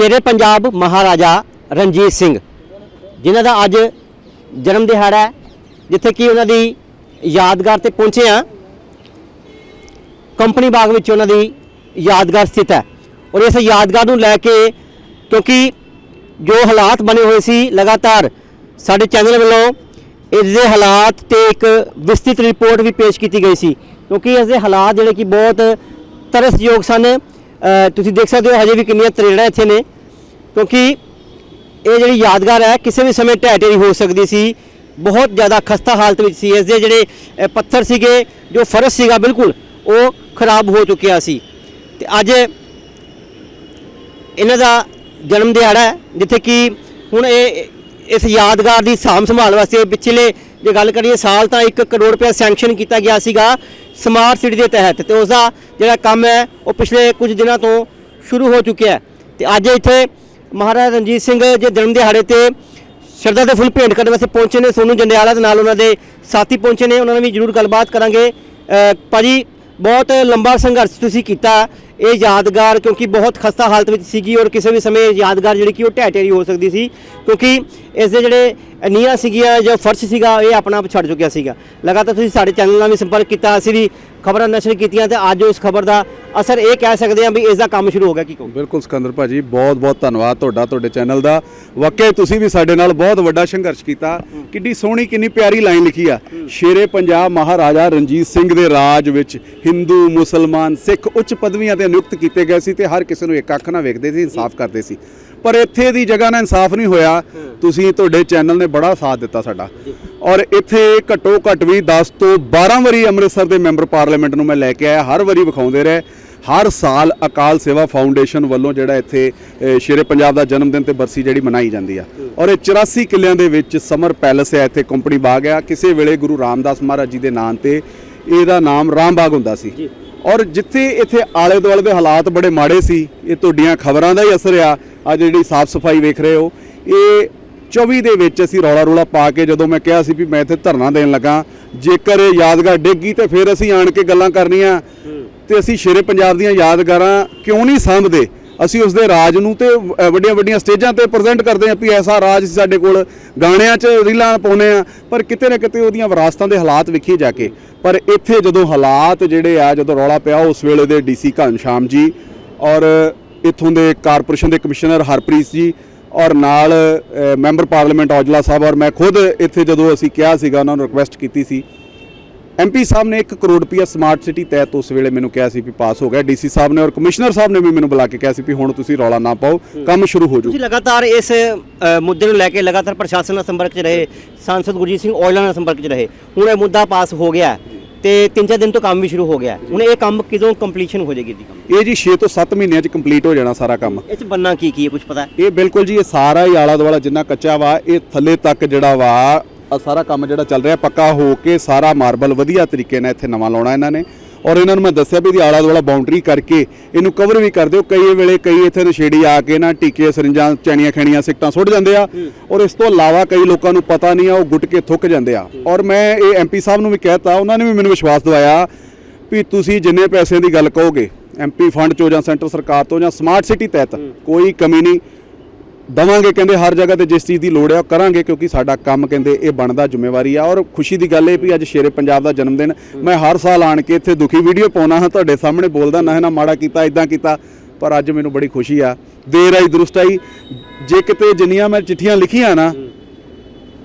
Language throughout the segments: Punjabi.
ਸ਼ੇਰੇ ਪੰਜਾਬ ਮਹਾਰਾਜਾ ਰਣਜੀਤ ਸਿੰਘ, ਜਿਨ੍ਹਾਂ ਦਾ ਅੱਜ ਜਨਮ ਦਿਹਾੜਾ ਹੈ, ਜਿੱਥੇ ਕਿ ਉਹਨਾਂ ਦੀ ਯਾਦਗਾਰ ਤੇ ਪਹੁੰਚੇ ਆ ਕੰਪਨੀ ਬਾਗ ਵਿੱਚ ਉਹਨਾਂ ਦੀ ਯਾਦਗਾਰ ਸਥਿਤ ਹੈ। ਔਰ ਇਸ ਯਾਦਗਾਰ ਨੂੰ ਲੈ ਕੇ ਕਿਉਂਕਿ ਜੋ ਹਾਲਾਤ ਬਣੇ ਹੋਏ ਸੀ, ਲਗਾਤਾਰ ਸਾਡੇ ਚੈਨਲ ਵੱਲੋਂ ਇਸ ਦੇ ਹਾਲਾਤ ਤੇ ਇੱਕ ਵਿਸਤ੍ਰਿਤ ਰਿਪੋਰਟ ਵੀ ਪੇਸ਼ ਕੀਤੀ ਗਈ ਸੀ। ਕਿਉਂਕਿ ਇਸ ਦੇ ਹਾਲਾਤ ਜਿਹੜੇ ਕਿ ਬਹੁਤ ਤਰਸਯੋਗ ਸਨ। ਤੁਸੀਂ ਦੇਖ ਸਕਦੇ ਹੋ, ਹਜੇ ਵੀ ਕਿੰਨੀਆਂ ਤਰੇੜਾਂ ਇੱਥੇ ਨੇ। ਕਿਉਂਕਿ ਇਹ ਜਿਹੜੀ ਯਾਦਗਾਰ ਹੈ, ਕਿਸੇ ਵੀ ਸਮੇਂ ਢਹਿ ਢੇਰੀ ਹੋ ਸਕਦੀ ਸੀ। ਬਹੁਤ ਜ਼ਿਆਦਾ ਖਸਤਾ ਹਾਲਤ ਵਿੱਚ ਸੀ। ਇਸ ਦੇ ਜਿਹੜੇ ਪੱਥਰ ਸੀਗੇ, ਜੋ ਫਰਸ਼ ਸੀਗਾ, ਬਿਲਕੁਲ ਉਹ ਖਰਾਬ ਹੋ ਚੁੱਕਿਆ ਸੀ। ਤੇ ਅੱਜ ਇਹਨਾਂ ਦਾ ਜਨਮ ਦਿਹਾੜਾ ਹੈ, ਜਿੱਥੇ ਕਿ ਹੁਣ ਇਹ, ਇਸ ਯਾਦਗਾਰ ਦੀ ਸਾਂਭ ਸੰਭਾਲ ਵਾਸਤੇ ਪਿਛਲੇ ਜੇ ਗੱਲ ਕਰੀਏ ਸਾਲ ਤਾਂ 1 ਕਰੋੜ ਰੁਪਏ ਸੈਂਕਸ਼ਨ ਕੀਤਾ ਗਿਆ ਸੀਗਾ ਸਮਾਰਟ ਸਿਟੀ ਦੇ ਤਹਿਤ। ਤੇ ਉਸ ਦਾ ਜਿਹੜਾ ਕੰਮ ਹੈ, ਉਹ ਪਿਛਲੇ ਕੁਝ ਦਿਨਾਂ ਤੋਂ ਸ਼ੁਰੂ ਹੋ ਚੁੱਕਿਆ ਹੈ। ਤੇ ਅੱਜ ਇੱਥੇ ਮਹਾਰਾਜਾ ਰਣਜੀਤ ਸਿੰਘ ਦੇ ਜਨਮ ਦਿਹਾੜੇ ਤੇ ਸ਼ਰਧਾ ਦੇ ਫੁੱਲ ਭੇਂਟ ਕਰਨ ਵਾਸਤੇ ਪਹੁੰਚੇ ਨੇ ਸੋਨੂ ਜੰਡਿਆਲਾ ਦੇ ਨਾਲ ਉਹਨਾਂ ਦੇ ਸਾਥੀ ਪਹੁੰਚੇ ਨੇ ਉਹਨਾਂ ਨਾਲ ਵੀ ਜ਼ਰੂਰ ਗੱਲਬਾਤ ਕਰਾਂਗੇ। ਅ, ਭਾਜੀ ਬਹੁਤ ਲੰਬਾ ਸੰਘਰਸ਼ ਤੁਸੀਂ ਕੀਤਾ ਇਹ ਯਾਦਗਾਰ ਕਿਉਂਕਿ ਬਹੁਤ ਖਸਤਾ ਹਾਲਤ ਵਿੱਚ ਸੀਗੀ ਔਰ ਕਿਸੇ ਵੀ ਸਮੇਂ ਯਾਦਗਾਰ ਜਿਹੜੀ ਕਿ ਉਹ ਢਹਿ ਢੇਰੀ ਹੋ ਸਕਦੀ ਸੀ ਕਿਉਂਕਿ ਇਸ ਦੇ ਜਿਹੜੇ ਨੀਹਾਂ ਸੀਗੀਆਂ, ਜੋ ਫਰਸ਼ ਸੀਗਾ, ਇਹ ਆਪਣਾ ਆਪ ਛੱਡ ਚੁੱਕਿਆ ਸੀਗਾ। ਲਗਾਤਾਰ ਤੁਸੀਂ ਸਾਡੇ ਚੈਨਲ ਨਾਲ ਵੀ ਸੰਪਰਕ ਕੀਤਾ, ਅਸੀਂ ਵੀ ਖਬਰਾਂ ਨਸ਼ਰ ਕੀਤੀਆਂ ਤੇ ਅੱਜ ਉਸ ਖਬਰ ਦਾ ਅਸਰ ਇਹ ਕਹਿ ਸਕਦੇ ਹਾਂ ਵੀ ਇਸ ਦਾ ਕੰਮ ਸ਼ੁਰੂ ਹੋ ਗਿਆ, ਕੀ ਕਹੋ ਬਿਲਕੁਲ ਸਿਕੰਦਰ ਭਾਜੀ ਬਹੁਤ ਬਹੁਤ ਧੰਨਵਾਦ ਤੁਹਾਡਾ, ਤੁਹਾਡੇ ਚੈਨਲ ਦਾ। ਵਾਕਈ ਤੁਸੀਂ ਵੀ ਸਾਡੇ ਨਾਲ ਬਹੁਤ ਵੱਡਾ ਸੰਘਰਸ਼ ਕੀਤਾ। ਕਿੰਨੀ ਸੋਹਣੀ, ਕਿੰਨੀ ਪਿਆਰੀ ਲਾਈਨ ਲਿਖੀ ਆ। ਸ਼ੇਰੇ ਪੰਜਾਬ ਮਹਾਰਾਜਾ ਰਣਜੀਤ ਸਿੰਘ ਦੇ ਰਾਜ ਵਿੱਚ ਹਿੰਦੂ, ਮੁਸਲਮਾਨ, ਸਿੱਖ ਉੱਚ ਪਦਵੀਆਂ ਤੇ ਨਿਯੁਕਤ ਕੀਤੇ ਗਏ ਸੀ ਤੇ ਹਰ ਕਿਸੇ ਨੂੰ ਇੱਕ ਅੱਖ ਨਾਲ ਵੇਖਦੇ ਸੀ, ਇਨਸਾਫ ਕਰਦੇ ਸੀ। ਪਰ ਇੱਥੇ ਦੀ ਜਗ੍ਹਾ ਨਾਲ ਇਨਸਾਫ ਨਹੀਂ ਹੋਇਆ। ਤੁਸੀਂ ਤੁਹਾਡੇ ਚੈਨਲ ਨੇ ਬੜਾ ਸਾਥ ਦਿੱਤਾ ਸਾਡਾ। ਔਰ ਇੱਥੇ ਘੱਟੋ ਘੱਟ ਵੀ 10 ਤੋਂ 12 ਵਾਰੀ ਅੰਮ੍ਰਿਤਸਰ ਦੇ ਮੈਂਬਰ ਪਾਰਲੀਮੈਂਟ ਨੂੰ ਮੈਂ ਲੈ ਕੇ ਆਇਆ। ਹਰ ਵਾਰੀ ਵਿਖਾਉਂਦੇ ਰਹੇ। ਹਰ ਸਾਲ ਅਕਾਲ ਸੇਵਾ ਫਾਊਂਡੇਸ਼ਨ ਵੱਲੋਂ ਜਿਹੜਾ ਇੱਥੇ ਸ਼ੇਰੇ ਪੰਜਾਬ ਦਾ ਜਨਮ ਦਿਨ ਤੇ ਬਰਸੀ ਜਿਹੜੀ ਮਨਾਈ ਜਾਂਦੀ ਆ। ਔਰ ਇਹ 84 ਕਿੱਲਿਆਂ ਦੇ ਵਿੱਚ ਸਮਰ ਪੈਲਸ ਹੈ ਇੱਥੇ ਕੰਪਨੀ ਬਾਗ ਆ। ਕਿਸੇ ਵੇਲੇ ਗੁਰੂ ਰਾਮਦਾਸ ਮਹਾਰਾਜ ਜੀ ਦੇ ਨਾਂ ਤੇ ਇਹਦਾ ਨਾਮ ਰਾਮ ਬਾਗ ਹੁੰਦਾ ਸੀ। ਔਰ ਜਿੱਥੇ ਇੱਥੇ ਆਲੇ ਦੁਆਲੇ ਦੇ ਹਾਲਾਤ ਬੜੇ ਮਾੜੇ ਸੀ ਇਹ ਤੁਹਾਡੀਆਂ ਖਬਰਾਂ ਦਾ ਹੀ ਅਸਰ ਆ। ਆ ਜਿਹੜੀ ਸਾਫ਼ ਸਫ਼ਾਈ ਵੇਖ ਰਹੇ ਹੋ, ਇਹ 24 ਦੇ ਵਿੱਚ ਅਸੀਂ ਰੌਲਾ ਰੌਲਾ ਪਾ ਕੇ ਜਦੋਂ ਮੈਂ ਕਿਹਾ ਸੀ ਵੀ ਮੈਂ ਇੱਥੇ ਧਰਨਾ ਦੇਣ ਲੱਗਾ, ਜੇਕਰ ਇਹ ਯਾਦਗਾਰ ਡਿੱਗੀ ਤੇ ਫਿਰ ਅਸੀਂ ਆਣ ਕੇ ਗੱਲਾਂ ਕਰਨੀਆਂ। ਤੇ ਅਸੀਂ ਸ਼ੇਰੇ ਪੰਜਾਬ ਦੀਆਂ ਯਾਦਗਾਰਾਂ ਕਿਉਂ ਨਹੀਂ ਸਾਂਭਦੇ? ਅਸੀਂ ਉਸ ਦੇ ਰਾਜ ਨੂੰ ਤੇ ਵੱਡੀਆਂ ਵੱਡੀਆਂ ਸਟੇਜਾਂ ਤੇ ਪ੍ਰੈਜ਼ੈਂਟ ਕਰਦੇ ਹਾਂ ਵੀ ਐਸਾ ਰਾਜ ਸਾਡੇ ਕੋਲ ਗਾਣਿਆਂ 'ਚ ਰੀਲਾਂ ਪਾਉਂਦੇ ਆ ਪਰ ਕਿਤੇ ਨਾ ਕਿਤੇ ਉਹਦੀਆਂ ਵਿਰਾਸਤਾਂ ਦੇ ਹਾਲਾਤ ਵੇਖੀਏ ਜਾ ਕੇ। ਪਰ ਇੱਥੇ ਜਦੋਂ ਹਾਲਾਤ ਜਿਹੜੇ ਆ, ਜਦੋਂ ਰੌਲਾ ਪਿਆ ਉਸ ਵੇਲੇ ਦੇ ਡੀਸੀ ਘਨਸ਼ਾਮ ਜੀ ਔਰ ਇੱਥੋਂ ਦੇ ਕਾਰਪੋਰੇਸ਼ਨ ਦੇ ਕਮਿਸ਼ਨਰ ਹਰਪ੍ਰੀਤ ਜੀ ਔਰ ਨਾਲ ਮੈਂਬਰ ਪਾਰਲੀਮੈਂਟ ਔਜਲਾ ਸਾਹਿਬ ਔਰ ਮੈਂ ਖੁਦ ਇੱਥੇ ਜਦੋਂ ਅਸੀਂ ਕਿਹਾ ਸੀਗਾ ਉਹਨਾਂ ਨੂੰ ਰਿਕੁਐਸਟ ਕੀਤੀ ਸੀ। ਐਮਪੀ ਸਾਹਿਬ ਨੇ 1 ਕਰੋੜ ਰੁਪਇਆ ਸਮਾਰਟ ਸਿਟੀ ਤਹਿਤ ਉਸ ਵੇਲੇ ਮੈਨੂੰ ਕਿਹਾ ਸੀ ਵੀ ਪਾਸ ਹੋ ਗਿਆ। ਡੀਸੀ ਸਾਹਿਬ ਨੇ ਔਰ ਕਮਿਸ਼ਨਰ ਸਾਹਿਬ ਨੇ ਵੀ ਮੈਨੂੰ ਬੁਲਾ ਕੇ ਕਿਹਾ ਸੀ ਵੀ ਹੁਣ ਤੁਸੀਂ ਰੌਲਾ ਨਾ ਪਾਓ ਕੰਮ ਸ਼ੁਰੂ ਹੋ ਜੂ ਤੁਸੀਂ ਲਗਾਤਾਰ ਇਸ ਮੁੱਦੇ ਨੂੰ ਲੈ ਕੇ ਲਗਾਤਾਰ ਪ੍ਰਸ਼ਾਸਨ ਨਾਲ ਸੰਪਰਕ 'ਚ ਰਹੇ ਸਾਂਸਦ ਗੁਰਜੀਤ ਸਿੰਘ ਔਜਲਾ ਨਾਲ ਸੰਪਰਕ 'ਚ ਰਹੇ। ਹੁਣ ਇਹ ਮੁੱਦਾ ਪਾਸ ਹੋ ਗਿਆ। ਤੇ ਤਿੰਨ ਚਾਰ ਦਿਨ ਤੋਂ ਕੰਮ ਵੀ ਸ਼ੁਰੂ ਹੋ ਗਿਆ। ਹੁਣ ਇਹ ਕੰਮ ਕਿਦੋਂ ਕੰਪਲੀਸ਼ਨ ਹੋ ਜਾਏਗੀ ਦੀ ਕੰਮ ਇਹ ਜੀ 6 ਤੋਂ 7 ਮਹੀਨਿਆਂ 'ਚ ਕੰਪਲੀਟ ਹੋ ਜਾਣਾ ਸਾਰਾ ਕੰਮ। ਇਹ 'ਚ ਬੰਨਾ ਕੀ ਕੀ ਹੈ ਕੁਝ ਪਤਾ? ਇਹ ਬਿਲਕੁਲ ਜੀ ਇਹ ਸਾਰਾ ਹੀ ਆਲਾ ਦੁਆਲਾ ਜਿੰਨਾ ਕੱਚਾ ਵਾ ਇਹ ਥੱਲੇ ਤੱਕ ਜਿਹੜਾ ਵਾ ਸਾਰਾ ਕੰਮ ਜਿਹੜਾ ਚੱਲ ਰਿਹਾ ਪੱਕਾ ਹੋ ਕੇ ਸਾਰਾ ਮਾਰਬਲ ਵਧੀਆ ਤਰੀਕੇ ਨਾਲ ਇੱਥੇ ਨਵਾਂ ਲਾਉਣਾ ਇਹਨਾਂ ਨੇ। ਔਰ ਇਹਨਾਂ ਨੂੰ ਮੈਂ ਦੱਸਿਆ ਵੀ ਇਹਦੀ ਆਲਾ ਦੁਆਲਾ ਬਾਉਂਡਰੀ ਕਰਕੇ ਇਹਨੂੰ ਕਵਰ ਵੀ ਕਰ ਦਿਓ। ਕਈ ਵੇਲੇ ਕਈ ਇੱਥੇ ਨਸ਼ੇੜੀ ਆ ਕੇ ਨਾ ਟੀਕੇ ਸਰਿੰਜਾਂ ਚੈਣੀਆਂ ਖੈਣੀਆਂ ਸਿੱਟਾਂ ਸੁੱਟ ਜਾਂਦੇ ਆ ਔਰ ਇਸ ਤੋਂ ਇਲਾਵਾ ਕਈ ਲੋਕਾਂ ਨੂੰ ਪਤਾ ਨਹੀਂ ਆ ਉਹ ਗੁੱਟ ਕੇ ਥੁੱਕ ਜਾਂਦੇ ਆ। ਔਰ ਮੈਂ ਇਹ ਐਮਪੀ ਸਾਹਿਬ ਨੂੰ ਵੀ ਕਹਿਤਾ ਉਹਨਾਂ ਨੇ ਵੀ ਮੈਨੂੰ ਵਿਸ਼ਵਾਸ ਦਿਵਾਇਆ ਵੀ ਤੁਸੀਂ ਜਿੰਨੇ ਪੈਸੇ ਦੀ ਗੱਲ ਕਹੋਗੇ ਐਮਪੀ ਫੰਡ ਚੋਂ ਜਾਂ ਸੈਂਟਰ ਸਰਕਾਰ ਤੋਂ ਜਾਂ ਸਮਾਰਟ ਸਿਟੀ ਤਹਿਤ ਕੋਈ ਕਮੀ ਨਹੀਂ। ਦਵਾਂਗੇ ਕਹਿੰਦੇ ਹਰ ਜਗ੍ਹਾ ਤੇ ਜਿਸ ਚੀਜ਼ ਦੀ ਲੋੜ ਹੈ ਉਹ ਕਰਾਂਗੇ ਕਿਉਂਕਿ ਸਾਡਾ ਕੰਮ ਕਹਿੰਦੇ ਇਹ ਬਣਦਾ ਜ਼ਿੰਮੇਵਾਰੀ ਆ ਔਰ ਖੁਸ਼ੀ ਦੀ ਗੱਲ ਇਹ ਵੀ ਅੱਜ ਸ਼ੇਰੇ ਪੰਜਾਬ ਦਾ ਜਨਮ ਦਿਨ ਮੈਂ ਹਰ ਸਾਲ ਆਣ ਕੇ ਇੱਥੇ ਦੁਖੀ ਵੀਡੀਓ ਪਾਉਣਾ ਹਾਂ, ਤੁਹਾਡੇ ਸਾਹਮਣੇ ਬੋਲਦਾ ਨਾ ਹੈ, ਨਾ ਮਾੜਾ ਕੀਤਾ ਇਦਾਂ ਕੀਤਾ, ਪਰ ਅੱਜ ਮੈਨੂੰ ਬੜੀ ਖੁਸ਼ੀ ਆ। ਦੇਰ ਆਈ, ਦਰੁਸਤ ਆਈ। ਜੇ ਕਿਤੇ ਜਿੰਨੀਆਂ ਮੈਂ ਚਿੱਠੀਆਂ ਲਿਖੀਆਂ ਨਾ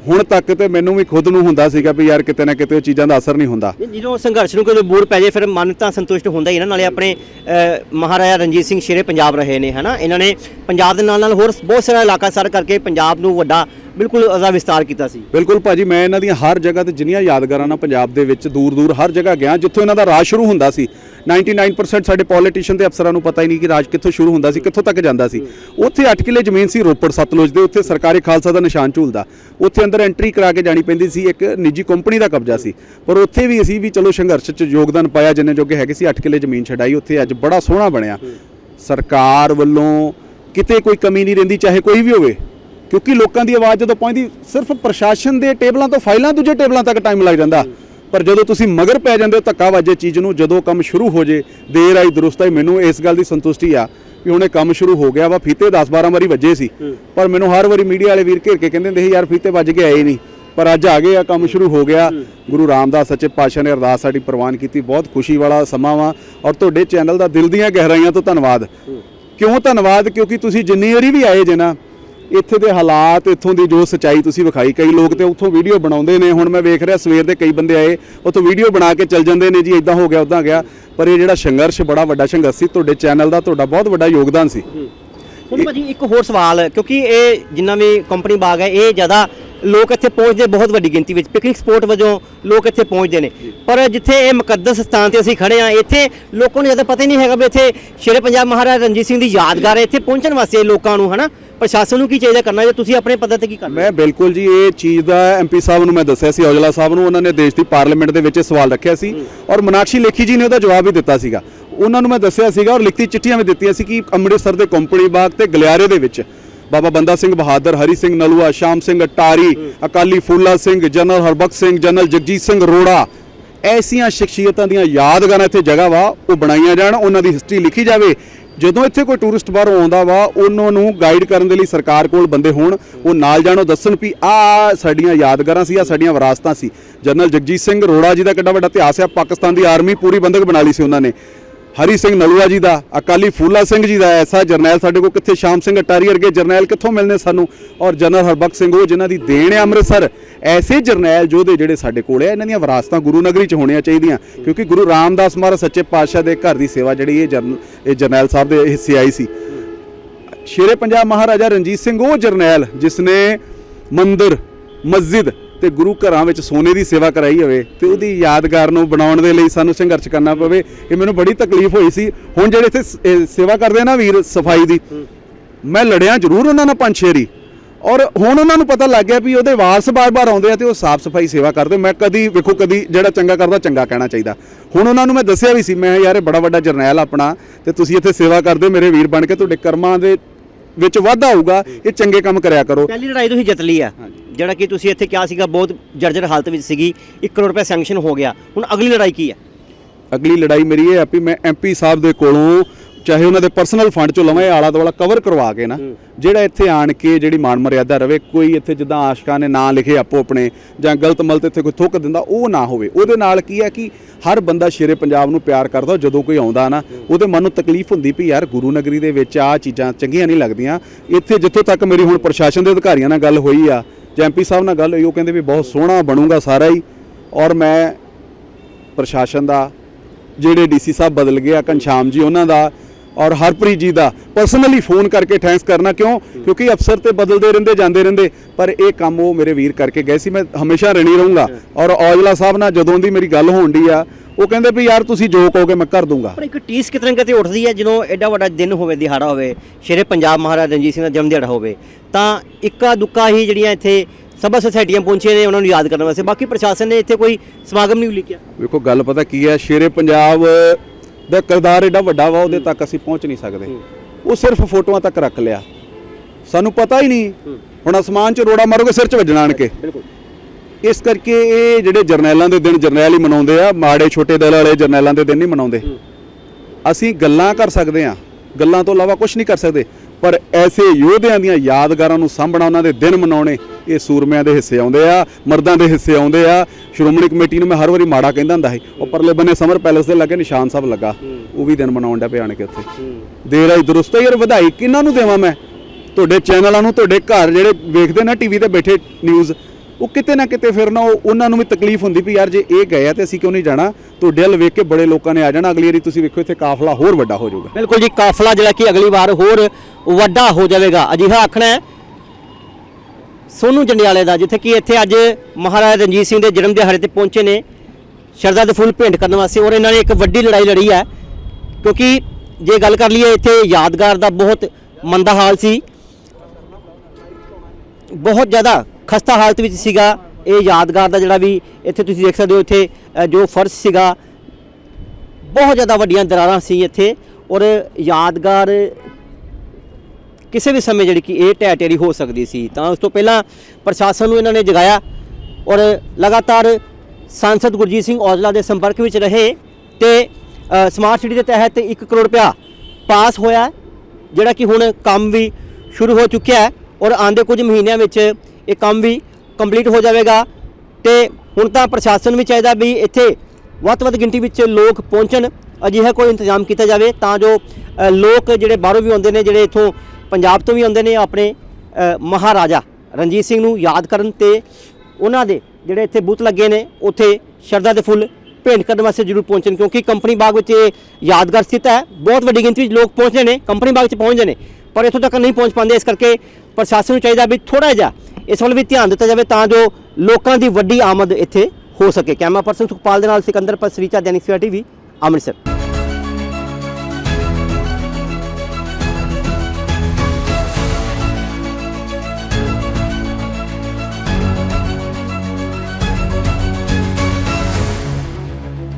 ਹੁਣ ਤੱਕ ਤੇ ਮੈਨੂੰ ਵੀ ਖੁਦ ਨੂੰ ਹੁੰਦਾ ਸੀਗਾ ਵੀ ਯਾਰ ਕਿਤੇ ਨਾ ਕਿਤੇ ਉਹ ਚੀਜ਼ਾਂ ਦਾ ਅਸਰ ਨਹੀਂ ਹੁੰਦਾ। ਜਦੋਂ ਸੰਘਰਸ਼ ਨੂੰ ਕਦੇ ਬੂਰ ਪੈ ਜਾਏ ਫਿਰ ਮਨ ਤਾਂ ਸੰਤੁਸ਼ਟ ਹੁੰਦਾ ਹੀ ਨਾ। ਨਾਲੇ ਆਪਣੇ ਅ, ਮਹਾਰਾਜਾ ਰਣਜੀਤ ਸਿੰਘ ਸ਼ੇਰੇ ਪੰਜਾਬ ਰਹੇ ਨੇ ਹਨਾ? ਇਹਨਾਂ ਨੇ ਪੰਜਾਬ ਦੇ ਨਾਲ ਨਾਲ ਹੋਰ ਬਹੁਤ ਸਾਰਾ ਇਲਾਕਾ ਸਰ ਕਰਕੇ ਪੰਜਾਬ ਨੂੰ ਵੱਡਾ ਬਿਲਕੁਲ ਉਹਦਾ ਵਿਸਤਾਰ ਕੀਤਾ ਸੀ। ਬਿਲਕੁਲ ਭਾਜੀ ਮੈਂ ਇਹਨਾਂ ਦੀਆਂ ਹਰ ਜਗ੍ਹਾ ਤੇ ਜਿੰਨੀਆਂ ਯਾਦਗਾਰਾਂ ਨਾ ਪੰਜਾਬ ਦੇ ਵਿੱਚ ਦੂਰ ਦੂਰ ਹਰ ਜਗ੍ਹਾ ਗਿਆ ਜਿੱਥੋਂ ਇਹਨਾਂ ਦਾ ਰਾਜ ਸ਼ੁਰੂ ਹੁੰਦਾ ਸੀ। 99% ਸਾਡੇ ਪੋਲੀਟੀਸ਼ੀਅਨ ਤੇ ਅਫਸਰਾਂ ਨੂੰ ਪਤਾ ਹੀ ਨਹੀਂ ਕਿ ਰਾਜ ਕਿੱਥੋਂ ਸ਼ੁਰੂ ਹੁੰਦਾ ਸੀ ਕਿੱਥੋਂ ਤੱਕ ਜਾਂਦਾ ਸੀ। ਉੱਥੇ 8 ਕਿੱਲੇ ਜ਼ਮੀਨ ਸੀ ਰੋਪੜ ਸਤਲੁਜ ਦੇ ਉੱਥੇ ਸਰਕਾਰੀ ਖਾਲਸਾ ਦਾ ਨਿਸ਼ਾਨ ਝੂਲਦਾ। ਉੱਥੇ ਅੰਦਰ ਐਂਟਰੀ ਕਰਾ ਕੇ ਜਾਣੀ ਪੈਂਦੀ ਸੀ ਇੱਕ ਨਿੱਜੀ ਕੰਪਨੀ ਦਾ ਕਬਜ਼ਾ ਸੀ। ਪਰ ਉੱਥੇ ਵੀ ਅਸੀਂ ਵੀ ਚਲੋ ਸੰਘਰਸ਼ 'ਚ ਯੋਗਦਾਨ ਪਾਇਆ ਜਿੰਨੇ ਜੋਗੇ ਹੈਗੇ ਸੀ 8 ਕਿੱਲੇ ਜ਼ਮੀਨ ਛਡਾਈ ਉੱਥੇ ਅੱਜ ਬੜਾ ਸੋਹਣਾ ਬਣਿਆ। ਸਰਕਾਰ ਵੱਲੋਂ ਕਿਤੇ ਕੋਈ ਕਮੀ ਨਹੀਂ ਰਹਿੰਦੀ ਚਾਹੇ ਕੋਈ ਵੀ ਹੋਵੇ। ਕਿਉਂਕਿ ਲੋਕਾਂ ਦੀ ਆਵਾਜ਼ ਜਦੋਂ ਪਹੁੰਚਦੀ ਸਿਰਫ ਪ੍ਰਸ਼ਾਸਨ ਦੇ ਟੇਬਲਾਂ ਤੋਂ ਫਾਈਲਾਂ ਦੂਜੇ ਟੇਬਲਾਂ ਤੱਕ ਟਾਈਮ ਲੱਗ ਜਾਂਦਾ। ਪਰ ਜਦੋਂ ਤੁਸੀਂ ਮਗਰ ਪੈ ਜਾਂਦੇ ਹੋ ਧੱਕਾ ਵਾਜੇ ਚੀਜ਼ ਨੂੰ ਜਦੋਂ ਕੰਮ ਸ਼ੁਰੂ ਹੋ ਜੇ ਦੇਰ ਆਈ ਦਰੁਸਤ ਆਈ ਮੈਨੂੰ ਇਸ ਗੱਲ ਦੀ ਸੰਤੁਸ਼ਟੀ ਆ ਵੀ ਹੁਣ ਕੰਮ ਸ਼ੁਰੂ ਹੋ ਗਿਆ ਵਾ ਫੀਤੇ 10-12 ਵਾਰੀ ਵੱਜੇ ਸੀ। ਪਰ ਮੈਨੂੰ ਹਰ ਵਾਰੀ ਮੀਡੀਆ ਵਾਲੇ ਵੀਰ ਘੇਰ ਕੇ ਕਹਿੰਦੇ ਹੁੰਦੇ ਸੀ ਯਾਰ ਫੀਤੇ ਵੱਜ ਕੇ ਆਏ ਨਹੀਂ। ਪਰ ਅੱਜ ਆ ਗਏ ਆ ਕੰਮ ਸ਼ੁਰੂ ਹੋ ਗਿਆ। ਗੁਰੂ ਰਾਮਦਾਸ ਸੱਚੇ ਪਾਤਸ਼ਾਹ ਨੇ ਅਰਦਾਸ ਸਾਡੀ ਪ੍ਰਵਾਨ ਕੀਤੀ। ਬਹੁਤ ਖੁਸ਼ੀ ਵਾਲਾ ਸਮਾਂ ਵਾ ਔਰ ਤੁਹਾਡੇ ਚੈਨਲ ਦਾ ਦਿਲ ਦੀਆਂ ਗਹਿਰਾਈਆਂ ਤੋਂ ਧੰਨਵਾਦ। ਕਿਉਂ ਧੰਨਵਾਦ? ਕਿਉਂਕਿ ਤੁਸੀਂ ਜਿੰਨੀ ਵਾਰੀ ਵੀ ਆਏ ਜੇ ਨਾ ਇੱਥੇ ਦੇ ਹਾਲਾਤ, ਇੱਥੋਂ ਦੀ ਜੋ ਸਚਾਈ ਤੁਸੀਂ ਵਿਖਾਈ, ਕਈ ਲੋਕ ਤੇ ਉੱਥੋਂ ਵੀਡੀਓ ਬਣਾਉਂਦੇ ਨੇ। ਹੁਣ ਮੈਂ ਵੇਖ ਰਿਹਾ, ਸਵੇਰ ਦੇ ਕਈ ਬੰਦੇ ਆਏ, ਉੱਥੋਂ ਵੀਡੀਓ ਬਣਾ ਕੇ ਚੱਲ ਜਾਂਦੇ ਨੇ ਜੀ ਇਦਾਂ ਹੋ ਗਿਆ ਉਦਾਂ ਗਿਆ। ਪਰ ਇਹ ਜਿਹੜਾ ਸੰਘਰਸ਼, ਬੜਾ ਵੱਡਾ ਸੰਘਰਸ਼ ਸੀ, ਤੁਹਾਡੇ ਚੈਨਲ ਦਾ ਤੁਹਾਡਾ ਬਹੁਤ ਵੱਡਾ ਯੋਗਦਾਨ ਸੀ। ਹੁਣ ਭਾਜੀ, ਇੱਕ ਹੋਰ ਸਵਾਲ, ਕਿਉਂਕਿ ਇਹ ਜਿੰਨਾ ਵੀ ਕੰਪਨੀ ਬਾਗ ਹੈ, ਇਹ ਜ਼ਿਆਦਾ ਲੋਕ ਇੱਥੇ ਪਹੁੰਚਦੇ ਬਹੁਤ ਵੱਡੀ ਗਿਣਤੀ ਵਿੱਚ। ਪਿਕਨਿਕ ਸਪੋਟ ਵਜੋਂ ਲੋਕ ਇੱਥੇ ਪਹੁੰਚਦੇ ਨੇ। ਪਰ ਜਿੱਥੇ ਇਹ ਮੁਕੱਦਸ ਸਥਾਨ ਤੇ ਅਸੀਂ ਖੜੇ ਆ, ਇੱਥੇ ਲੋਕਾਂ ਨੂੰ ਜ਼ਿਆਦਾ ਪਤਾ ਹੀ ਨਹੀਂ ਹੈਗਾ ਵੀ ਇੱਥੇ ਸ਼ੇਰੇ ਪੰਜਾਬ ਮਹਾਰਾਜਾ ਰਣਜੀਤ ਸਿੰਘ ਦੀ ਯਾਦਗਾਰ ਹੈ, ਇੱਥੇ ਪਹੁੰਚਣ ਵਾਸਤੇ ਲੋਕਾਂ ਨੂੰ, ਹਨਾ? ਪ੍ਰਸ਼ਾਸਨ ਨੂੰ ਕੀ ਚਾਹੀਦਾ ਕਰਨਾ ਜੇ ਤੁਸੀਂ ਆਪਣੇ ਪੱਧਰ ਤੇ ਕੀ ਕਰਨਾ? ਮੈਂ ਬਿਲਕੁਲ ਜੀ ਇਹ ਚੀਜ਼ ਦਾ ਐਮਪੀ ਸਾਹਿਬ ਨੂੰ ਮੈਂ ਦੱਸਿਆ ਸੀ ਔਜਲਾ ਸਾਹਿਬ ਨੂੰ ਉਹਨਾਂ ਨੇ ਦੇਸ਼ ਦੀ ਪਾਰਲੀਮੈਂਟ ਦੇ ਵਿੱਚ ਸਵਾਲ ਰੱਖਿਆ ਸੀ ਔਰ ਮਨਾਕਸ਼ੀ ਲੇਖੀ ਜੀ ਨੇ ਉਹਦਾ ਜਵਾਬ ਵੀ ਦਿੱਤਾ ਸੀਗਾ। ਉਹਨਾਂ ਨੂੰ ਮੈਂ ਦੱਸਿਆ ਸੀਗਾ ਔਰ ਲਿਖਤੀ ਚਿੱਠੀਆਂ ਵੀ ਦਿੱਤੀਆਂ ਸੀ ਕਿ ਅੰਮ੍ਰਿਤਸਰ ਦੇ ਕੰਪਨੀ ਬਾਗ ਤੇ ਗਲਿਆਰੇ ਦੇ ਵਿੱਚ ਬਾਬਾ ਬੰਦਾ ਸਿੰਘ ਬਹਾਦਰ ਹਰੀ ਸਿੰਘ ਨਲੂਆ ਸ਼ਾਮ ਸਿੰਘ ਅਟਾਰੀ ਅਕਾਲੀ ਫੂਲਾ ਸਿੰਘ ਜਨਰਲ ਹਰਬਖਸ਼ ਸਿੰਘ ਜਨਰਲ ਜਗਜੀਤ ਸਿੰਘ ਰੋੜਾ ਐਸੀਆਂ ਸ਼ਖਸੀਅਤਾਂ ਦੀਆਂ ਯਾਦਗਾਰਾਂ ਇੱਥੇ ਜਗ੍ਹਾ ਵਾ ਉਹ ਬਣਾਈਆਂ ਜਾਣ ਉਹਨਾਂ ਦੀ ਹਿਸਟਰੀ ਲਿਖੀ ਜਾਵੇ। ਜਦੋਂ ਇੱਥੇ ਕੋਈ ਟੂਰਿਸਟ ਬਾਹਰੋਂ ਆਉਂਦਾ ਵਾ, ਉਹਨਾਂ ਨੂੰ ਗਾਈਡ ਕਰਨ ਦੇ ਲਈ ਸਰਕਾਰ ਕੋਲ ਬੰਦੇ ਹੋਣ, ਉਹ ਨਾਲ ਜਾਣੋ ਦੱਸਣ ਵੀ ਆ ਸਾਡੀਆਂ ਯਾਦਗਾਰਾਂ ਸੀ ਆ ਸਾਡੀਆਂ ਵਿਰਾਸਤਾਂ ਸੀ। ਜਨਰਲ ਜਗਜੀਤ ਸਿੰਘ ਰੋੜਾ ਜੀ ਦਾ ਕਿੱਡਾ ਵੱਡਾ ਇਤਿਹਾਸ ਆ, ਪਾਕਿਸਤਾਨ ਦੀ ਆਰਮੀ ਪੂਰੀ ਬੰਦਕ ਬਣਾ ਲਈ ਸੀ ਉਹਨਾਂ ਨੇ। ਹਰੀ ਸਿੰਘ ਨਲੂਆ ਜੀ ਦਾ, ਅਕਾਲੀ ਫੂਲਾ ਸਿੰਘ ਜੀ ਦਾ ਐਸਾ ਜਰਨੈਲ ਸਾਡੇ ਕੋਲ ਕਿੱਥੇ? ਸ਼ਾਮ ਸਿੰਘ ਅਟਾਰੀ ਵਰਗੇ ਜਰਨੈਲ ਕਿੱਥੋਂ ਮਿਲਨੇ ਸਾਨੂੰ? ਔਰ ਜਨਰਲ ਹਰਬਖਸ਼ ਸਿੰਘ ਉਹ ਜਿਨ੍ਹਾਂ ਦੀ ਦੇਣ ਹੈ ਅੰਮ੍ਰਿਤਸਰ, ਐਸੇ ਜਰਨੈਲ ਯੋਧੇ ਜਿਹੜੇ ਸਾਡੇ ਕੋਲ ਹੈ, ਇਹਨਾਂ ਦੀਆਂ ਵਿਰਾਸਤਾਂ ਗੁਰੂ ਨਗਰੀ 'ਚ ਹੋਣੀਆਂ ਚਾਹੀਦੀਆਂ, ਕਿਉਂਕਿ ਗੁਰੂ ਰਾਮਦਾਸ ਮਹਾਰਾਜ ਸੱਚੇ ਪਾਤਸ਼ਾਹ ਦੇ ਘਰ ਦੀ ਸੇਵਾ ਜਿਹੜੀ ਇਹ ਜਰਨ, ਇਹ ਜਰਨੈਲ ਸਾਹਿਬ ਦੇ ਹਿੱਸੇ ਆਈ ਸੀ। ਸ਼ੇਰੇ ਪੰਜਾਬ ਮਹਾਰਾਜਾ ਰਣਜੀਤ ਸਿੰਘ ਉਹ ਜਰਨੈਲ ਜਿਸ ਨੇ ਮੰਦਿਰ, ਮਸਜਿਦ ਤੇ ਗੁਰੂ ਘਰਾਂ ਵਿੱਚ ਸੋਨੇ ਦੀ ਸੇਵਾ ਕਰਾਈ ਹੋਵੇ ਤੇ ਉਹਦੀ ਯਾਦਗਾਰ ਨੂੰ ਬਣਾਉਣ ਦੇ ਲਈ ਸਾਨੂੰ ਸੰਘਰਸ਼ ਕਰਨਾ ਪਵੇ ਇਹ ਮੈਨੂੰ ਬੜੀ ਤਕਲੀਫ ਹੋਈ ਸੀ। ਹੁਣ ਜਿਹੜੇ ਇੱਥੇ ਸੇਵਾ ਕਰਦੇ ਆ ਨਾ ਵੀਰ ਸਫ਼ਾਈ ਦੀ ਮੈਂ ਲੜਿਆ ਜ਼ਰੂਰ ਉਹਨਾਂ ਨਾਲ ਪੰਜ ਛੇਰੀ ਔਰ ਹੁਣ ਉਹਨਾਂ ਨੂੰ ਪਤਾ ਲੱਗ ਗਿਆ ਵੀ ਉਹਦੇ ਵਾਰਸ ਬਾਰ-ਬਾਰ ਆਉਂਦੇ ਆ ਤੇ ਉਹ ਸਾਫ਼ ਸਫ਼ਾਈ ਸੇਵਾ ਕਰਦੇ। ਮੈਂ ਕਦੀ ਵੇਖੋ ਕਦੀ ਜਿਹੜਾ ਚੰਗਾ ਕਰਦਾ ਚੰਗਾ ਕਹਿਣਾ ਚਾਹੀਦਾ। ਹੁਣ ਉਹਨਾਂ ਨੂੰ ਮੈਂ ਦੱਸਿਆ ਵੀ ਸੀ ਮੈਂ ਯਾਰ ਇਹ ਬੜਾ ਵੱਡਾ ਜਰਨੈਲ ਆਪਣਾ ਤੇ ਤੁਸੀਂ ਇੱਥੇ ਸੇਵਾ ਕਰਦੇ ਮੇਰੇ ਵੀਰ ਬਣ ਕੇ ਤੁਹਾਡੇ ਕਰਮਾਂ ਦੇ ਵਿੱਚ ਵਾਧਾ ਹੋਊਗਾ ਇਹ ਚੰਗੇ ਕੰਮ ਕਰਿਆ ਕਰੋ। ਪਹਿਲੀ ਲੜਾਈ ਤੁਸੀਂ ਜਿੱਤ ਲਈ ਆ। ਜਿਹੜਾ ਕਿ ਤੁਸੀਂ ਇੱਥੇ ਕਿਹਾ ਸੀਗਾ ਬਹੁਤ ਜਰਜਰ ਹਾਲਤ ਵਿੱਚ ਸੀਗੀ 1 ਕਰੋੜ ਰੁਪਏ ਸੈਂਕਸ਼ਨ ਹੋ ਗਿਆ। ਹੁਣ ਅਗਲੀ ਲੜਾਈ ਕੀ ਹੈ? ਅਗਲੀ ਲੜਾਈ ਮੇਰੀ ਇਹ ਆ ਵੀ ਮੈਂ ਐਮਪੀ ਸਾਹਿਬ ਦੇ ਕੋਲੋਂ ਚਾਹੇ ਉਹਨਾਂ ਦੇ ਪਰਸਨਲ ਫੰਡ ਚੋਂ ਲਵਾਂ ਇਹ ਆਲਾ ਦੁਆਲਾ ਕਵਰ ਕਰਵਾ ਕੇ ਨਾ ਜਿਹੜਾ ਇੱਥੇ ਆਣ ਕੇ ਜਿਹੜੀ ਮਾਨ ਮਰਿਆਦਾ ਰਵੇ ਕੋਈ ਇੱਥੇ ਜਿੱਦਾਂ ਆਸ਼ਕਾਂ ਨੇ ਨਾਂ ਲਿਖੇ ਆਪੋ ਆਪਣੇ ਜਾਂ ਗਲਤ ਮਲਤ ਇੱਥੇ ਕੋਈ ਥੁੱਕ ਦਿੰਦਾ ਉਹ ਨਾ ਹੋਵੇ। ਉਹਦੇ ਨਾਲ ਕੀ ਹੈ ਕਿ ਹਰ ਬੰਦਾ ਸ਼ੇਰੇ ਪੰਜਾਬ ਨੂੰ ਪਿਆਰ ਕਰਦਾ ਜਦੋਂ ਕੋਈ ਆਉਂਦਾ ਨਾ ਉਹਦੇ ਮਨ ਨੂੰ ਤਕਲੀਫ ਹੁੰਦੀ ਵੀ ਯਾਰ ਗੁਰੂ ਨਗਰੀ ਦੇ ਵਿੱਚ ਆ ਚੀਜ਼ਾਂ ਚੰਗੀਆਂ ਨਹੀਂ ਲੱਗਦੀਆਂ। ਇੱਥੇ ਜਿੱਥੋਂ ਤੱਕ ਮੇਰੀ ਹੁਣ ਪ੍ਰਸ਼ਾਸਨ ਦੇ ਅਧਿਕਾਰੀਆਂ ਨਾਲ ਗੱਲ ਹੋਈ ਆ ਜਾਂ ਐਮਪੀ ਸਾਹਿਬ ਨਾਲ ਗੱਲ ਹੋਈ ਉਹ ਕਹਿੰਦੇ ਵੀ ਬਹੁਤ ਸੋਹਣਾ ਬਣੂਗਾ ਸਾਰਾ ਹੀ। ਔਰ ਮੈਂ ਪ੍ਰਸ਼ਾਸਨ ਦਾ ਜਿਹੜੇ ਡੀਸੀ ਸਾਹਿਬ ਬਦਲ ਗਏ ਆ ਘਨਸ਼ਾਮ ਜੀ ਉਹਨਾਂ ਦਾ ਔਰ ਹਰਪ੍ਰੀਤ ਜੀ ਦਾ ਪਰਸਨਲੀ ਫੋਨ ਕਰਕੇ ਥੈਂਕਸ ਕਰਨਾ ਕਿਉਂ? ਕਿਉਂਕਿ ਅਫਸਰ ਤੇ ਬਦਲਦੇ ਰਹਿੰਦੇ ਜਾਂਦੇ ਰਹਿੰਦੇ। ਪਰ ਇਹ ਕੰਮ ਉਹ ਮੇਰੇ ਵੀਰ ਕਰਕੇ ਗਏ ਸੀ ਮੈਂ ਹਮੇਸ਼ਾ ਰਣੀ ਰਹੂੰਗਾ। ਔਰ ਔਜਲਾ ਸਾਹਿਬ ਨਾਲ ਜਦੋਂ ਦੀ ਮੇਰੀ ਗੱਲ ਹੋਣ ਦੀ ਆ ਉਹ ਕਹਿੰਦੇ ਵੀ ਯਾਰ ਤੁਸੀਂ ਜੋ ਕਹੋਗੇ ਮੈਂ ਕਰ ਦੂੰਗਾ। ਪਰ ਇੱਕ ਟੀਸ ਕਿਤਨੇ ਕਿਤੇ ਉੱਠਦੀ ਹੈ? ਜਦੋਂ ਐਡਾ ਵੱਡਾ ਦਿਨ ਹੋਵੇ ਦਿਹਾੜਾ ਹੋਵੇ ਸ਼ੇਰੇ ਪੰਜਾਬ ਮਹਾਰਾਜਾ ਰਣਜੀਤ ਸਿੰਘ ਦਾ ਜਨਮ ਦਿਹਾੜਾ ਹੋਵੇ ਤਾਂ ਇੱਕਾ ਦੁੱਕਾ ਹੀ ਜਿਹੜੀਆਂ ਇੱਥੇ ਸਭਾ ਸੁਸਾਇਟੀਆਂ ਪਹੁੰਚੀਆਂ ਨੇ ਉਹਨਾਂ ਨੂੰ ਯਾਦ ਕਰਨ ਵਾਸਤੇ। ਬਾਕੀ ਪ੍ਰਸ਼ਾਸਨ ਨੇ ਇੱਥੇ ਕੋਈ ਸਮਾਗਮ ਨਹੀਂ ਲਿਖਿਆ ਵੇਖੋ ਗੱਲ ਪਤਾ ਕੀ ਹੈ? ਸ਼ੇਰੇ ਪੰਜਾਬ ਦਾ ਕਿਰਦਾਰ ਏਡਾ ਵੱਡਾ ਵਾ ਉਹਦੇ ਤੱਕ ਅਸੀਂ ਪਹੁੰਚ ਨਹੀਂ ਸਕਦੇ। ਉਹ ਸਿਰਫ ਫੋਟੋਆਂ ਤੱਕ ਰੱਖ ਲਿਆ। ਸਾਨੂੰ ਪਤਾ ਹੀ ਨਹੀਂ। ਹੁਣ ਅਸਮਾਨ 'ਚ ਰੋੜਾ ਮਾਰੋਗੇ ਸਿਰ 'ਚ ਵੱਜਣਾ ਆਣ ਕੇ। ਬਿਲਕੁਲ। ਇਸ ਕਰਕੇ ਇਹ ਜਿਹੜੇ ਜਰਨੈਲਾਂ ਦੇ ਦਿਨ ਜਰਨੈਲ ਹੀ ਮਨਾਉਂਦੇ ਆ ਮਾੜੇ ਛੋਟੇ ਦਿਲ ਵਾਲੇ ਜਰਨੈਲਾਂ ਦੇ ਦਿਨ ਨਹੀਂ ਮਨਾਉਂਦੇ। ਅਸੀਂ ਗੱਲਾਂ ਕਰ ਸਕਦੇ ਆ ਗੱਲਾਂ ਤੋਂ ਇਲਾਵਾ ਕੁਝ ਨਹੀਂ ਕਰ ਸਕਦੇ ਪਰ ਐਸੇ ਯੋਧਿਆਂ ਦੀਆਂ ਯਾਦਗਾਰਾਂ ਨੂੰ ਸਾਂਭਣਾ ਉਹਨਾਂ ਦੇ ਦਿਨ ਮਨਾਉਣੇ ਇਹ ਸੂਰਮਿਆਂ ਦੇ ਹਿੱਸੇ ਆਉਂਦੇ ਆ ਮਰਦਾਂ ਦੇ ਹਿੱਸੇ ਆਉਂਦੇ ਆ। ਸ਼੍ਰੋਮਣੀ ਕਮੇਟੀ ਨੂੰ ਮੈਂ ਹਰ ਵਾਰੀ ਮਾੜਾ ਕਹਿੰਦਾ ਹੁੰਦਾ ਸੀ ਉਹ ਪਰਲੇ ਬੰਨੇ ਸਮਰ ਪੈਲੇਸ ਦੇ ਲੱਗੇ ਨਿਸ਼ਾਨ ਸਾਹਿਬ ਲੱਗਾ ਉਹ ਵੀ ਦਿਨ ਮਨਾਉਣ ਦਾ ਪਿਆਣ ਕੇ ਉੱਥੇ। ਦੇਰ ਆਈ ਦਰੁਸਤ ਯਾਰ ਵਧਾਈ ਕਿਹਨਾਂ ਨੂੰ ਦੇਵਾਂ ਮੈਂ? ਤੁਹਾਡੇ ਚੈਨਲਾਂ ਨੂੰ ਤੁਹਾਡੇ ਘਰ ਜਿਹੜੇ ਵੇਖਦੇ ਨਾ ਟੀਵੀ ਤੇ ਬੈਠੇ ਨਿਊਜ਼ ਉਹ ਕਿਤੇ ਨਾ ਕਿਤੇ ਫਿਰ ਨਾ ਉਹ- ਉਹਨਾਂ ਨੂੰ ਵੀ ਤਕਲੀਫ ਹੁੰਦੀ ਵੀ ਯਾਰ ਜੇ ਇਹ ਗਏ ਆ ਤੇ ਅਸੀਂ ਕਿਉਂ ਨਹੀਂ ਜਾਣਾ? ਤੁਹਾਡੇ ਵੱਲ ਵੇਖ ਕੇ ਬੜੇ ਲੋਕਾਂ ਨੇ ਆ ਜਾਣਾ, ਅਗਲੀ ਵਾਰੀ ਤੁਸੀਂ ਵੇਖੋ ਇੱਥੇ ਕਾਫਲਾ ਹੋਰ ਵੱਡਾ ਹੋ ਜਾਊਗਾ। ਬਿਲਕੁਲ ਜੀ, ਕਾਫਲਾ ਜਿਹੜਾ ਕਿ ਅਗਲੀ ਵਾਰ ਹੋਰ ਵੱਡਾ ਹੋ ਜਾਵੇਗਾ। ਅਜਿਹਾ ਆਖਣਾ ਹੈ, ਸੋਨੂ ਜੰਡਿਆਲੇ ਦਾ, ਜਿੱਥੇ ਕਿ ਇੱਥੇ ਅੱਜ ਮਹਾਰਾਜਾ ਰਣਜੀਤ ਸਿੰਘ ਦੇ ਜਨਮ ਦਿਹਾੜੇ ਤੇ ਪਹੁੰਚੇ ਨੇ। ਸ਼ਰਧਾ ਦੇ ਫੁੱਲ ਭੇਂਟ ਕਰਨ ਵਾਸਤੇ ਔਰ ਇਹਨਾਂ ਨੇ ਇੱਕ ਵੱਡੀ ਲੜਾਈ ਲੜੀ ਹੈ, ਕਿਉਂਕਿ ਜੇ ਗੱਲ ਕਰ ਲਈਏ ਇੱਥੇ ਯਾਦਗਾਰ ਦਾ ਬਹੁਤ ਮੰਦਾ ਹਾਲ ਸੀ। ਬਹੁਤ ਜ਼ਿਆਦਾ ਖਸਤਾ ਹਾਲਤ ਵਿੱਚ ਸੀਗਾ, ਇਹ ਯਾਦਗਾਰ ਦਾ ਜਿਹੜਾ ਵੀ ਇੱਥੇ ਤੁਸੀਂ ਦੇਖ ਸਕਦੇ ਹੋ, ਇੱਥੇ ਜੋ ਫਰਸ਼ ਸੀਗਾ, ਬਹੁਤ ਜ਼ਿਆਦਾ ਵੱਡੀਆਂ ਦਰਾਰਾਂ ਸੀ ਇੱਥੇ ਔਰ ਯਾਦਗਾਰ ਕਿਸੇ ਵੀ ਸਮੇਂ ਜਿਹੜੀ ਕਿ ਇਹ ਢਹਿ ਢੇਰੀ ਹੋ ਸਕਦੀ ਸੀ। ਤਾਂ ਉਸ ਤੋਂ ਪਹਿਲਾਂ ਪ੍ਰਸ਼ਾਸਨ ਨੂੰ ਇਹਨਾਂ ਨੇ ਜਗਾਇਆ ਔਰ ਲਗਾਤਾਰ ਸੰਸਦ ਗੁਰਜੀਤ ਸਿੰਘ ਔਜਲਾ ਦੇ ਸੰਪਰਕ ਵਿੱਚ ਰਹੇ ਤੇ ਸਮਾਰਟ ਸਿਟੀ ਦੇ ਤਹਿਤ 1 ਕਰੋੜ ਰੁਪਇਆ ਪਾਸ ਹੋਇਆ, ਜਿਹੜਾ ਕਿ ਹੁਣ ਕੰਮ ਵੀ ਸ਼ੁਰੂ ਹੋ ਚੁੱਕਿਆ ਹੈ ਔਰ ਆਉਂਦੇ ਕੁਝ ਮਹੀਨਿਆਂ ਵਿੱਚ ਇਹ ਕੰਮ ਵੀ ਕੰਪਲੀਟ ਹੋ ਜਾਵੇਗਾ ਤੇ ਹੁਣ ਤਾਂ ਪ੍ਰਸ਼ਾਸਨ ਵੀ ਚਾਹੀਦਾ ਵੀ ਇੱਥੇ ਵੱਧ ਤੋਂ ਵੱਧ ਗਿਣਤੀ ਵਿੱਚ ਲੋਕ ਪਹੁੰਚਣ, ਅਜਿਹਾ ਕੋਈ ਇੰਤਜ਼ਾਮ ਕੀਤਾ ਜਾਵੇ ਤਾਂ ਜੋ ਲੋਕ ਜਿਹੜੇ ਬਾਹਰੋਂ ਵੀ ਆਉਂਦੇ ਨੇ, ਜਿਹੜੇ ਇੱਥੋਂ ਪੰਜਾਬ ਤੋਂ ਵੀ ਆਉਂਦੇ ਨੇ, ਆਪਣੇ ਮਹਾਰਾਜਾ ਰਣਜੀਤ ਸਿੰਘ ਨੂੰ ਯਾਦ ਕਰਨ ਤੇ ਉਹਨਾਂ ਦੇ ਜਿਹੜੇ ਇੱਥੇ ਬੁੱਤ ਲੱਗੇ ਨੇ, ਉੱਥੇ ਸ਼ਰਧਾ ਦੇ ਫੁੱਲ ਭੇਂਟ ਕਰਨ ਵਾਸਤੇ ਜ਼ਰੂਰ ਪਹੁੰਚਣ ਕਿਉਂਕਿ ਕੰਪਨੀ ਬਾਗ ਵਿੱਚ ਇਹ ਯਾਦਗਾਰ ਸਥਿਤ ਹੈ। ਬਹੁਤ ਵੱਡੀ ਗਿਣਤੀ ਵਿੱਚ ਲੋਕ ਪਹੁੰਚਦੇ ਨੇ, ਕੰਪਨੀ ਬਾਗ 'ਚ ਪਹੁੰਚਦੇ ਨੇ। ਪਰ ਇੱਥੋਂ ਤੱਕ ਨਹੀਂ ਪਹੁੰਚ ਪਾਉਂਦੇ, ਇਸ ਕਰਕੇ ਪ੍ਰਸ਼ਾਸਨ ਨੂੰ ਚਾਹੀਦਾ ਵੀ ਥੋੜਾ ਜਿਹਾ ਇਸ ਵੱਲ ਵੀ ਧਿਆਨ ਦਿੱਤਾ ਜਾਵੇ ਤਾਂ ਜੋ ਲੋਕਾਂ ਦੀ ਵੱਡੀ ਆਮਦ ਇੱਥੇ ਹੋ ਸਕੇ। ਕੈਮਰਾ ਪਰਸਨ ਸੁਖਪਾਲ ਦੇ ਨਾਲ ਸਿਕੰਦਰ ਪਸਰੀਚਾ ਦੈਨਿਕ ਸਵੇਰਾ ਟੀਵੀ, ਅੰਮ੍ਰਿਤਸਰ।